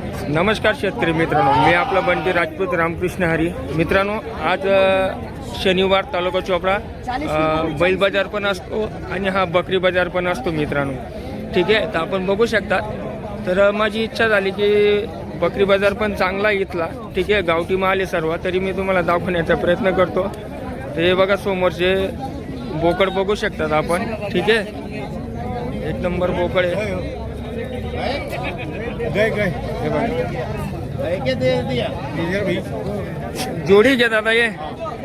नमस्कार शेतकरी मित्रांनो मी आपला बंटी राजपूत रामकृष्ण हरी. मित्रांनो आज शनिवार तालुका चोपडा बैल बाजार पण असतो आणि हा बकरी बाजार पण असतो मित्रांनो. ठीक आहे तर आपण बघू शकता. तर माझी इच्छा झाली की बकरी बाजार पण चांगला आहे इथला. ठीक आहे गावठी माल आहे सर्व तरी मी तुम्हाला दाखवण्याचा प्रयत्न करतो. तर हे बघा समोरचे बोकड बघू शकतात आपण. ठीक आहे एक नंबर बोकड आहे. गए गए। क्या दे दिया? जोड़ी क्या दादा ये?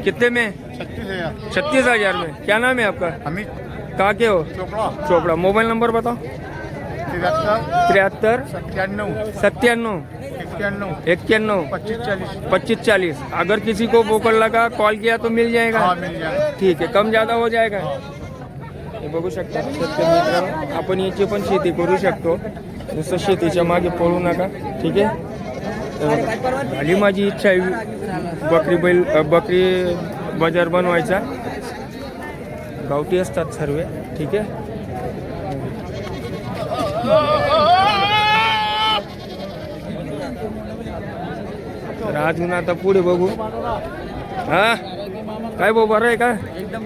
कितने में? छत्तीस हज़ार। छत्तीस हज़ार में। क्या नाम है आपका? अमित। कहाँ के हो? चोपड़ा। चोपड़ा। मोबाइल नंबर बताओ। तिहत्तर। सत्तानवे सत्तानवे इक्यानवे। इक्यानवे। पच्चीस चालीस। पच्चीस चालीस। अगर किसी को बोकर लगा कॉल किया तो मिल जाएगा? हाँ मिल जाएगा। ठीक है कम ज़्यादा हो जाएगा। हे बघू शकता. शेतकरी मित्रांनो आपण याची पण शेती करू शकतो. नुसतं शेतीच्या मागे पळू नका. ठीक आहे? झाली माझी इच्छा आहे. बकरी बैल बकरी बाजार बनवायचा. गावठी असतात सर्व. ठीक आहे? तर अजून आता पुढे बघू. हा? काय भाऊ बरं आहे का? एकदम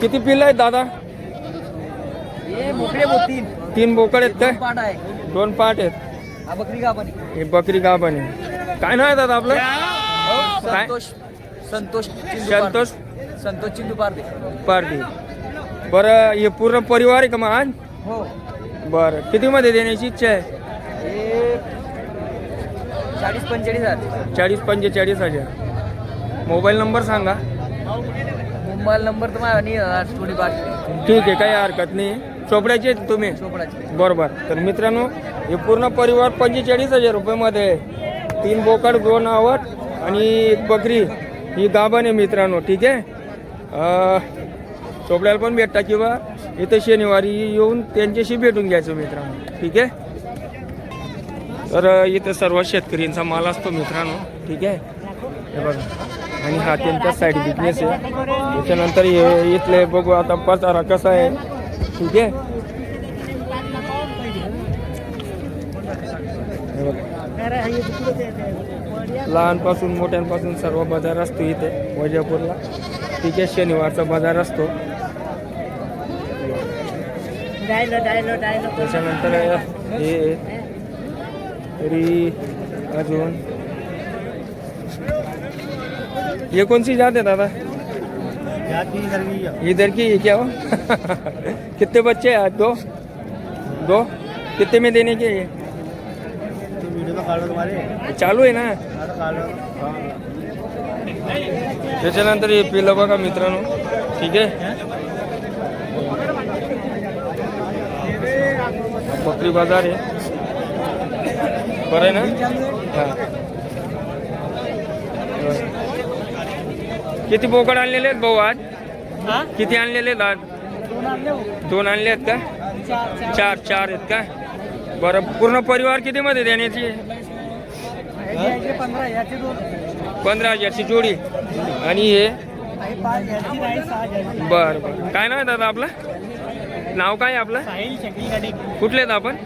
किती पिल्ल आहेत दादा? हे मोतीन तीन. बोकड आहेत काय? दोन पाट आहेत. हा बकरी का पण हे बकरी आहे. काय नाव आहे दादा आपलं? काय? संतोष. संतोष. संतोष? संतोष चिंदुपार दे पारडी बरं हे पूर्ण परिवार आहे का मग आज हो. बरं कितीमध्ये देण्याची इच्छा आहे? हे चाळीस पंचेचाळीस हजार. चाळीस पंचेचाळीस हजार. मोबाईल नंबर सांगा. मोबाईल नंबर माझा नाही थोडी बात ठीक आहे काही हरकत नाही. चोपड्याचे आहेत तुम्ही? चोपडाची बरोबर. तर मित्रांनो हे पूर्ण परिवार पंचेचाळीस हजार रुपयामध्ये आहे. तीन बोकड दोन आवट आणि एक बकरी. ही गाभण आहे मित्रांनो ठीक आहे? अं, चोपड्याला पण भेटता किंवा इथं शनिवारी येऊन त्यांच्याशी भेटून घ्यायचं मित्रांनो ठीक आहे? तर इथं सर्व शेतकऱ्यांचा माल असतो मित्रांनो ठीक आहे? हे बघा. आणि हा त्यांचा साईड बिझनेस आहे. त्याच्यानंतर हे इथले बघू आता पसारा कसा आहे. ठीक आहे. लहानपासून मोठ्यांपासून सर्व बाजार असतो इथे वैजापूरला. ठीक आहे शनिवारचा बाजार असतो. त्याच्यानंतर हे. तरी अजून ये कौन सी जात है दादा? इधर है। की है क्या हो कितने बच्चे हैं दो? दो? कितने में देने के ये तो तुम्हारे चालू आहे ना? त्याच्यानंतर हे पिलं बघा मित्रांनो ठीक आहे? बकरी बाज़ार आहे. बरं आहे ना? हा. किती बोकड आणलेले आहेत भाऊ आज? किती आणलेले आहेत आज? दोन आणले आहेत का? चार चार. आहेत का? बरं पूर्ण परिवार किती मध्ये देण्याची? पंधरा हजारची जोडी. आणि हे? बर बर. काय नाव आहे दादा आपलं? नाव काय आपलं? कुठले आहेत आपण?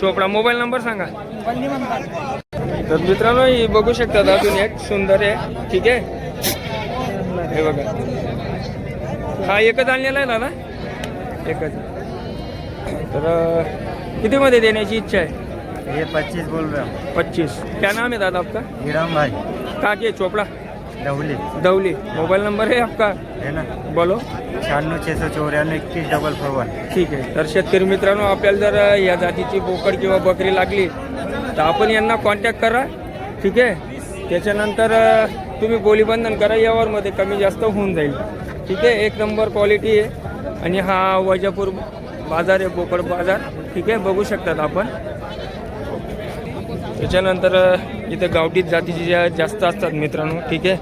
चोपडा. मोबाईल नंबर सांगा. तर मित्रांनो ही बघू शकतात अजून एक सुंदर आहे ठीक आहे? हे बघा. हा एकच आणलेला आहे दादा. एकच. तर कितीमध्ये देण्याची इच्छा आहे? ये पच्चीस बोल रहे हो. पच्चीस. क्या नाम है दादा आपका? हिराम भाई. का के चोपड़ा? डबली दौली. मोबाईल नंबर है आपका? है ना? बोलो. शहाण्णव छे सौ चौऱ्याण्णव एकतीस डबल फोर वन. ठीक आहे. तर शेतकरी मित्रांनो आपल्याला जर या जातीची बोकड किंवा बकरी लागली तर आपण यांना कॉन्टॅक्ट करा. ठीक आहे? त्याच्यानंतर तुम्ही बोलीबंधन करा यावरमध्ये कमी जास्त होऊन जाईल. ठीक आहे? एक नंबर क्वालिटी आहे. आणि हा वैजापूर बाजार आहे बोकड बाजार. ठीक आहे? बघू शकतात आपण. त्याच्यानंतर इथं गावठी जातीची ज्या जास्त असतात मित्रांनो ठीक आहे?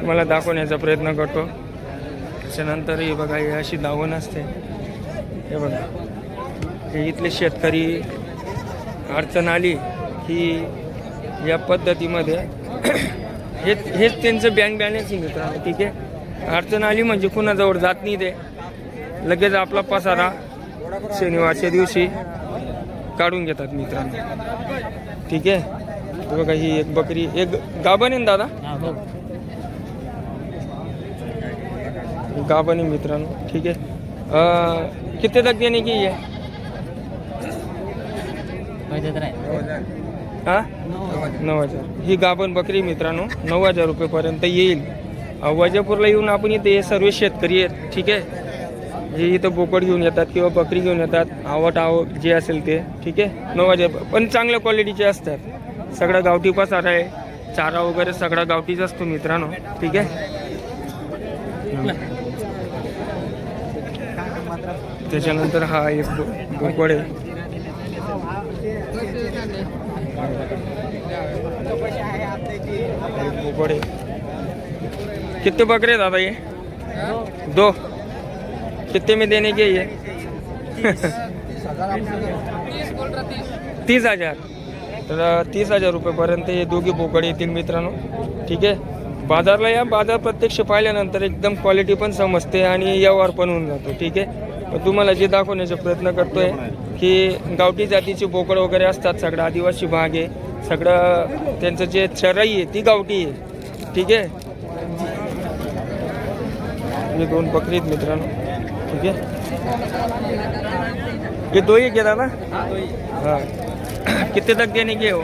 तुम्हाला दाखवण्याचा प्रयत्न करतो. त्याच्यानंतर हे बघा हे अशी दावण असते. हे बघा. हे इथले शेतकरी अडचण आली की या पद्धतीमध्ये हेच हेच त्यांचं बँक बॅलन्स आहे मित्रांनो ठीक आहे? अडचण आली म्हणजे कुणाजवळ जात नाही ते. लगेच आपला पसारा शनिवारच्या दिवशी काढून घेतात मित्रांनो. ठीक आहे? बघा ही एक बकरी एक गाभण आहे दादा? गाभण आहे मित्रांनो ठीक आहे? किती तक देणे की आहे. हा? नऊ हजार. ही गाभण बकरी मित्रांनो. नऊ हजार रुपयेपर्यंत येईल. वजापूरला येऊन आपण इथे हे सर्व शेतकरी आहेत ठीक आहे? जे इथं बोकड घेऊन येतात किंवा बकरी घेऊन येतात. आवट आव जे असेल ते ठीक आहे? नऊ हजार पण चांगल्या क्वालिटीचे असतात. सगळा गावठी पसारा आहे. चारा वगैरे सगळा गावठीच असतो मित्रांनो ठीक आहे? त्याच्यानंतर हा एक बोकड आहे. एक कितने बकरे दादा ये दो. कितने में देने के ये तीस हजार. तर तीस हजार रुपयेपर्यंत हे दोघी बोकड येतील मित्रांनो. ठीक आहे? बाजारला या. बाजार प्रत्यक्ष पाहिल्यानंतर एकदम क्वालिटी पण समजते आणि व्यवहार पण होऊन जातो. ठीक आहे? तुम्हाला जे दाखवण्याचा प्रयत्न करतोय की गावठी जातीचे बोकड वगैरे असतात सगळं आदिवासी भाग आहे. सगळं त्यांचं जे चराई आहे ती गावठी आहे. ठीक आहे? ये दोन बकरी आहेत मित्रांनो. ठीक आहे? ही गेला ना हाँ. कितने तक देने के हो?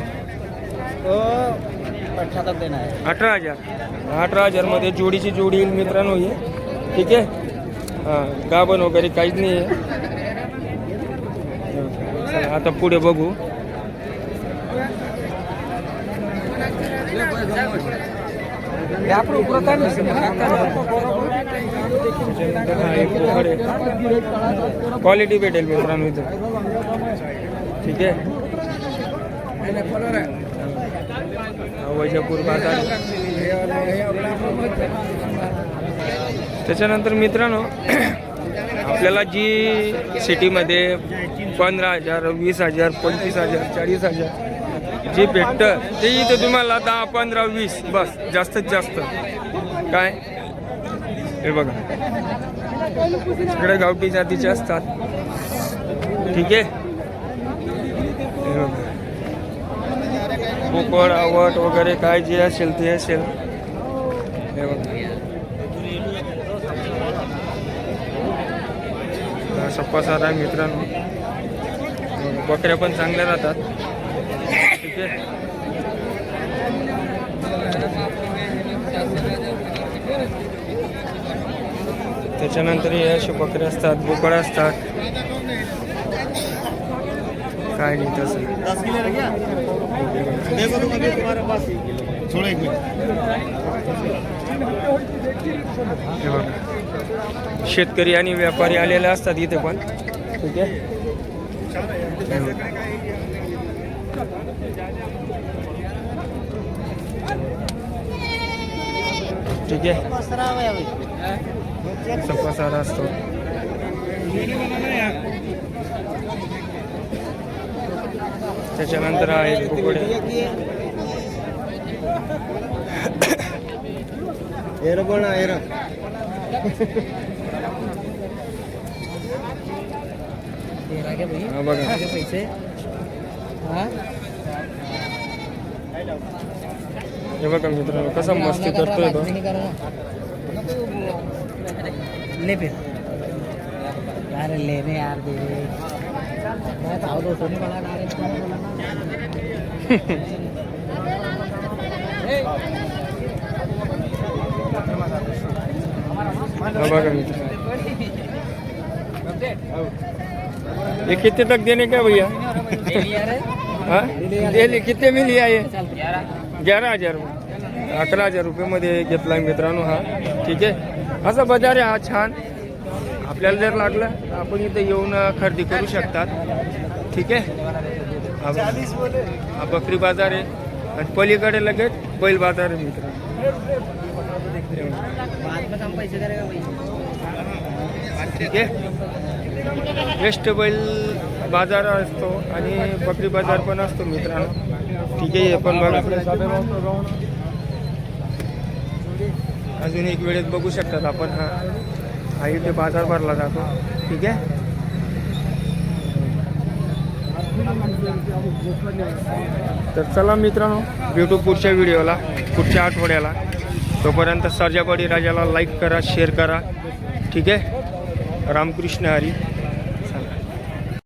तक देना है अठरा हजार. अठरा हजारमध्ये जोडीची जोडी येईल मित्रांनो ही. ठीक आहे? हां. गाभण वगैरे काहीच नाही आहे. आता पुढे बघू. क्वालिटी भेटेल मित्रांनो इथं. ठीक आहे. वैजापूर बाजार. त्याच्यानंतर मित्रांनो आपल्याला जी सिटीमध्ये पंधरा हजार वीस हजार पंचवीस हजार चाळीस हजार जे भेटतं ते इथं तुम्हाला दहा पंधरा वीस बस जास्तीत जास्त. काय? हे बघा. सगळे गावठी जातीचे असतात ठीक आहे? हे बघा. बोकड आवट वगैरे काय जे असेल ते असेल. हे बघा. सप्पा सारा मित्रांनो. बकऱ्या पण चांगल्या राहतात. ठीक त्याच्यानंतर हे असे बकरे असतात बोकड असतात. काय नाही तसं. शेतकरी आणि व्यापारी आलेले असतात इथे पण. ठीक आहे हे बघा. ठीक आहे. असा पसारा असतो त्याच्यानंतर हा एक आहे एरा. पण एरा बघा पैसे. हाँ? हे बघा मित्रांनो कसा मस्ती करतोय तो ले फिर अरे लेने यार दे। मैं तो दो सोने वाला डायरेक्ट बघा मित्रांनो ये कितने तक देने का भैया? हाँ? कितने में लिया ये? ग्यारह हजार अकरा हजार रुपयेमध्ये घेतला मित्रांनो हा. ठीक आहे? असा बाजार आहे हा छान. आपल्याला जर लागलं तर आपण इथे येऊन खरेदी करू शकतात. ठीक आहे? हा बकरी बाजार आहे. आणि पलीकडे लगेच बैल बाजार आहे मित्र ठीक आहे? वेस्ट बैल बाजार असतो आणि बकरी बाजार पण असतो मित्रांनो. ठीक आहे हे पण बघा. अजून एक वेळेत बघू शकतात आपण हा. हा इथे बाजार भरला जातो. ठीक आहे? तर चला मित्रांनो भेटू पुढच्या व्हिडिओला पुढच्या आठवड्याला. तोपर्यंत सर्जापाडी राजाला लाईक करा शेअर करा. ठीक आहे? रामकृष्ण हरी.